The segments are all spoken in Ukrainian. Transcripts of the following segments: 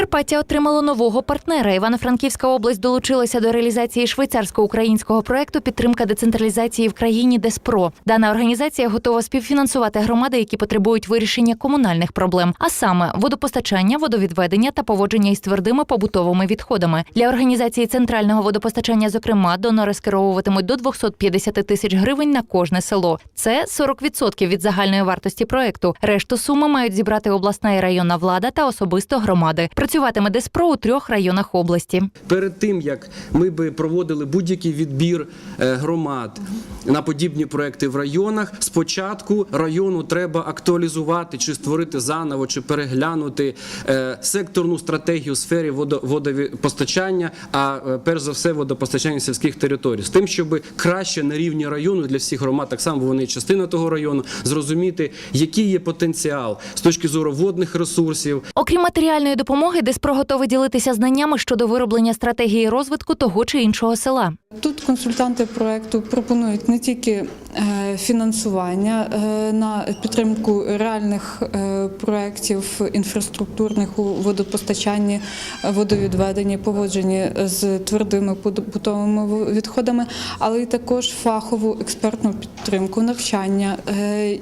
Прикарпаття отримало нового партнера. Івано-Франківська область долучилася до реалізації швейцарсько-українського проекту підтримка децентралізації в країні ДЕСПРО. Дана організація готова співфінансувати громади, які потребують вирішення комунальних проблем, а саме водопостачання, водовідведення та поводження із твердими побутовими відходами. Для організації центрального водопостачання, зокрема, донори скеровуватимуть до 250 тисяч гривень на кожне село. Це 40% від загальної вартості проекту. Решту суми мають зібрати обласна і районна влада та особисто громади. Працюватиме ДЕСПРО у трьох районах області. Перед тим як ми би проводили будь-який відбір е, громад на подібні проекти в районах, спочатку району треба актуалізувати чи створити заново, чи переглянути е, секторну стратегію у сфері водо- водопостачання, а е, перш за все водопостачання сільських територій, з тим, щоб краще на рівні району для всіх громад, так само вони частина того району, зрозуміти, який є потенціал з точки зору водних ресурсів, Окрім матеріальної допомоги, ДЕСПРО готовий ділитися знаннями щодо вироблення стратегії розвитку того чи іншого села. Тут консультанти проекту пропонують не тільки е, фінансування е, на підтримку реальних е, проєктів інфраструктурних у водопостачанні, водовідведенні, поводженні з твердими побутовими відходами, але й також фахову експертну підтримку, навчання.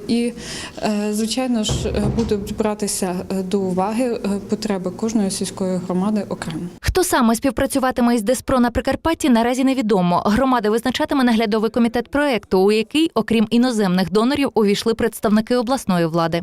І, звичайно ж, будуть братися до уваги потреби кожної сільської громади окремо. Хто саме співпрацюватиме із ДЕСПРО на Прикарпатті, наразі невідомо. Громади визначатиме наглядовий комітет проекту, у який, окрім іноземних донорів, увійшли представники обласної влади.